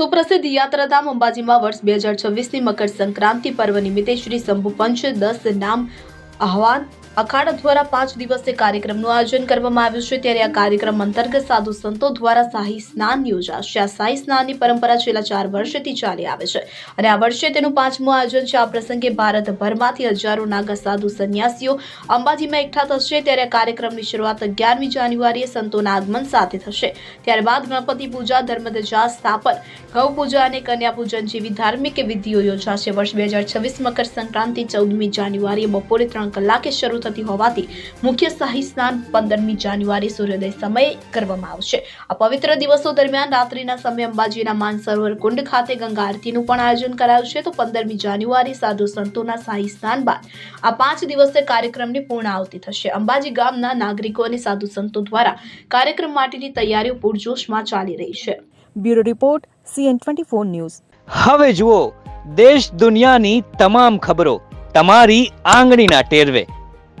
સુપ્રસિદ્ધ યાત્રાધામ અંબાજીમાં વર્ષ બે હજાર છવ્વીસની મકર સંક્રાંતિ પર્વ નિમિત્તે શ્રી શંભુ પંચ દસ નામ આહવાન અખાડા દ્વારા પાંચ દિવસીય કાર્યક્રમનું આયોજન કરવામાં આવ્યું છે. ત્યારે આ કાર્યક્રમ અંતર્ગત સાધુ સંતો દ્વારા શાહી સ્નાન યોજાશે. આ શાહી સ્નાનની પરંપરા છેલ્લા ચાર વર્ષથી ચાલી આવે છે અને આ વર્ષે તેનું પાંચમું આયોજન છે. આ પ્રસંગે ભારતભરમાંથી હજારો નાગા સાધુ સંન્યાસીઓ અંબાજીમાં એકઠા થશે. ત્યારે આ કાર્યક્રમની શરૂઆત અગિયારમી જાન્યુઆરીએ સંતોના આગમન સાથે થશે. ત્યારબાદ ગણપતિ પૂજા, ધર્મધજા, સ્થાપન ગૌ પૂજા અને કન્યા પૂજન જેવી ધાર્મિક વિધિઓ યોજાશે. વર્ષ બે હજાર છવ્વીસ મકર સંક્રાંતિ ચૌદમી જાન્યુઆરીએ બપોરે ત્રણ કલાકે શરૂ થતી હોવાથી મુખ્ય શાહી સ્નાન પંદરમી જાન્યુઆરી સૂર્યોદય સમયે કરવામાં આવશે. આ પવિત્ર દિવસો દરમિયાન રાત્રિના સમયે અંબાજીના માનસરોવર કુંડ ખાતે ગંગા આરતીનું પણ આયોજન કરાયું છે તો પંદરમી જાન્યુઆરી સાધુ સંતોના શાહી સ્નાન બાદ આ પાંચ દિવસીય કાર્યક્રમની પૂર્ણ આવતી થશે. અંબાજી ગામના નાગરિકો અને સાધુ સંતો દ્વારા કાર્યક્રમ માટેની તૈયારીઓ પૂરજોશમાં ચાલી રહી છે. Bureau report CN twenty four news. હવે જુઓ દેશ દુનિયાની તમામ ખબરો તમારી આંગળીના ટેરવે.